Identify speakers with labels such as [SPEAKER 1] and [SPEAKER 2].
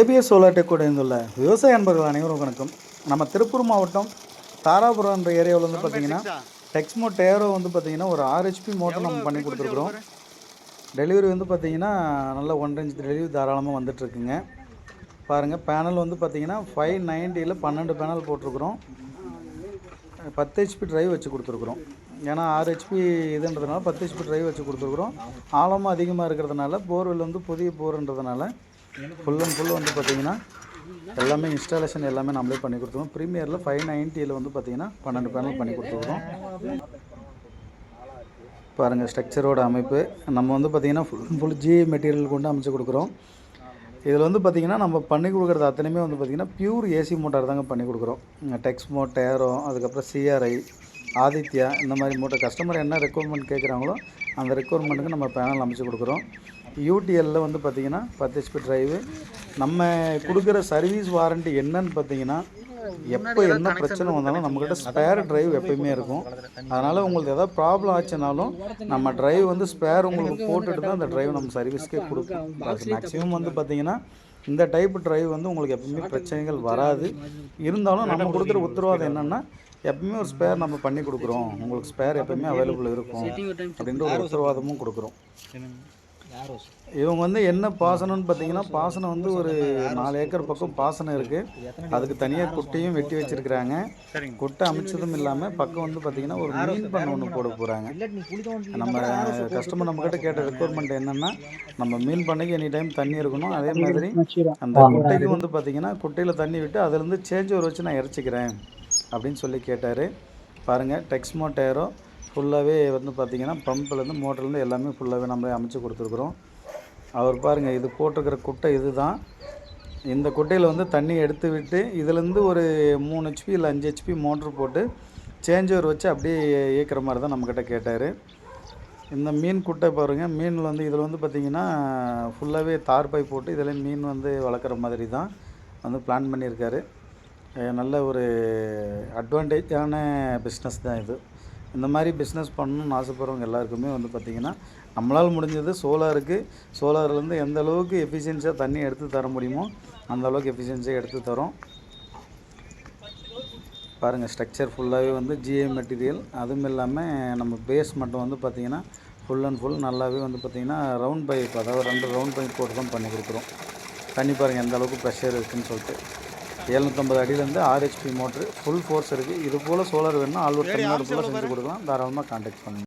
[SPEAKER 1] ABS solar tech இணைந்துள்ள விவசாய அன்பர்கள் அனைவரும் வணக்கம். நம்ம திருப்பூர் மாவட்டம் தாராபுரம் என்ற ஏரியாவில் வந்து பார்த்தீங்கன்னா டெக்ஸ்மோ டேரோ வந்து பார்த்தீங்கன்னா ஒரு ஆறு ஹெச்பி மோட்டர் நம்ம பண்ணி கொடுத்துருக்குறோம். டெலிவரி வந்து பார்த்தீங்கன்னா நல்ல ஒன் இன்ச் டெலிவரி தாராளமாக வந்துட்டுருக்குங்க. பாருங்கள் பேனல் வந்து பார்த்தீங்கன்னா ஃபைவ் நைன்ட்டியில் பன்னெண்டு பேனல் போட்டிருக்குறோம். பத்து ஹெச்பி டிரைவ் வச்சு கொடுத்துருக்குறோம். ஏன்னா ஆறு ஹெச்பி இதுன்றதுனால பத்து ஹெச்பி டிரைவ் வச்சு கொடுத்துருக்குறோம். ஆழமும் அதிகமாக இருக்கிறதுனால போர்வெல் வந்து புதிய போர்ன்றதுனால ஃபுல் அண்ட் ஃபுல் வந்து பார்த்தீங்கன்னா எல்லாமே இன்ஸ்டாலேஷன் எல்லாமே நம்மளே பண்ணி கொடுத்துருவோம். ப்ரீமியரில் ஃபைவ் நைன்ட்டியில் வந்து பார்த்தீங்கன்னா பன்னெண்டு பேனல் பண்ணி கொடுத்துருக்கோம் பாருங்கள் ஸ்ட்ரக்சரோட அமைப்பு. நம்ம வந்து பார்த்திங்கன்னா full and full G material கொண்டு அமைச்சு கொடுக்குறோம். இதில் வந்து பார்த்திங்கன்னா நம்ம பண்ணி கொடுக்குறது அத்தனையுமே வந்து பார்த்திங்கன்னா பியூர் ஏசி மோட்டார் தாங்க பண்ணி கொடுக்குறோம். டெக்ஸ்மோ டேரோ அதுக்கப்புறம் சிஆர்ஐ ஆதித்யா இந்த மாதிரி மோட்டர் கஸ்டமர் என்ன ரெக்குவயர்மெண்ட் கேட்குறாங்களோ அந்த ரெக்குவயர்மெண்ட்டுக்கு நம்ம பேனல் அமைச்சு கொடுக்குறோம். யூடிஎல்ல வந்து பார்த்திங்கன்னா பத்து ஹெச்பி டிரைவு நம்ம கொடுக்குற சர்வீஸ் வாரண்டி என்னன்னு பார்த்தீங்கன்னா எப்போ என்ன பிரச்சனை வந்தாலும் நம்மக்கிட்ட ஸ்பேர் டிரைவ் எப்பயுமே இருக்கும். அதனால் உங்களுக்கு ஏதாவது ப்ராப்ளம் ஆச்சுனாலும் நம்ம டிரைவ் வந்து ஸ்பேர் உங்களுக்கு போட்டுட்டு தான் அந்த டிரைவ் நம்ம சர்வீஸ்க்கே கொடுப்போம். மேக்ஸிமம் வந்து பார்த்தீங்கன்னா இந்த டைப் டிரைவ் வந்து உங்களுக்கு எப்பவுமே பிரச்சனைகள் வராது. இருந்தாலும் நம்ம கொடுக்குற உத்தரவாதம் என்னென்னா எப்பவுமே ஒரு ஸ்பேர் நம்ம பண்ணி கொடுக்குறோம். உங்களுக்கு ஸ்பேர் எப்பவுமே அவைலபிள் இருக்கும் அப்படின்ற ஒரு உத்தரவாதமும் கொடுக்குறோம். இவங்க வந்து என்ன பாசனம்னு பார்த்தீங்கன்னா பாசனம் வந்து ஒரு நாலு ஏக்கர் பக்கம் பாசனம் இருக்குது அதுக்கு தனியாக குட்டையும் வெட்டி வச்சிருக்கிறாங்க. குட்டை அமைச்சதும் இல்லாமல் பக்கம் வந்து பார்த்தீங்கன்னா ஒரு மீன் பண்ண ஒன்று போட போகிறாங்க நம்ம கஸ்டமர் நம்மக்கிட்ட கேட்ட ரெக்குவயர்மெண்ட் என்னென்னா நம்ம மீன் பண்ணைக்கு எனி டைம் தண்ணி இருக்கணும். அதே மாதிரி அந்த குட்டைக்கு வந்து பார்த்தீங்கன்னா குட்டையில் தண்ணி விட்டு அதுலேருந்து சேஞ்ச் ஒரு வச்சு நான் இறச்சிக்கிறேன் அப்படின்னு சொல்லி கேட்டார். பாருங்கள் டெக்ஸ்மோ டயரோ ஃபுல்லாகவே வந்து பார்த்திங்கன்னா பம்ப்லேருந்து மோட்டர்லேருந்து எல்லாமே ஃபுல்லாகவே நம்மளே அமைச்சு கொடுத்துருக்குறோம். அவர் பாருங்கள் இது போட்டிருக்கிற குட்டை இது தான் இந்த குட்டையில் வந்து தண்ணி எடுத்து விட்டு இதுலேருந்து ஒரு மூணு ஹெச்பி இல்லை அஞ்சு ஹெச்பி மோட்ரு போட்டு சேஞ்ச் ஓவர் வச்சு அப்படியே இயக்கிற மாதிரி தான் நம்மக்கிட்ட கேட்டார். இந்த மீன் குட்டை பாருங்கள் மீனில் வந்து இதில் வந்து பார்த்திங்கன்னா ஃபுல்லாகவே தார் போட்டு இதில் மீன் வந்து வளர்க்குற மாதிரி தான் வந்து பிளான் பண்ணியிருக்காரு. நல்ல ஒரு அட்வான்டேஜான பிஸ்னஸ் தான் இது. இந்த மாதிரி பிஸ்னஸ் பண்ணணும்னு ஆசைப்படுறவங்க எல்லாருக்குமே வந்து பார்த்திங்கன்னா நம்மளால் முடிஞ்சது சோலாருக்கு சோலார்லேருந்து எந்த அளவுக்கு எஃபிஷியன்சியாக தண்ணி எடுத்து தர முடியுமோ அந்த அளவுக்கு எஃபிஷியன்சியாக எடுத்து தரோம். பாருங்கள் ஸ்ட்ரக்சர் ஃபுல்லாகவே வந்து ஜிஏ மெட்டீரியல் அதுவும் இல்லாமல் நம்ம பேஸ் மட்டும் வந்து பார்த்திங்கன்னா ஃபுல் அண்ட் ஃபுல் நல்லாவே வந்து பார்த்திங்கன்னா ரவுண்ட் பைப் அதாவது ரெண்டு ரவுண்ட் பைப் போட்டு தான் பண்ணி கொடுக்குறோம். தண்ணி பாருங்கள் எந்த அளவுக்கு ப்ரெஷர் இருக்குதுன்னு சொல்லிட்டு. எழுநூற்றம்பது அடியிலேருந்து ஆறு ஹெச்பி மோட்ரு ஃபுல் ஃபோர்ஸ் இருக்குது இது போல் சோலார் வேணும்னா ஆல்வர் தமிழ்நாடு ஃபுல்லாக செஞ்சு கொடுக்கலாம். தாராளமாக கான்டாக்ட் பண்ணுங்கள்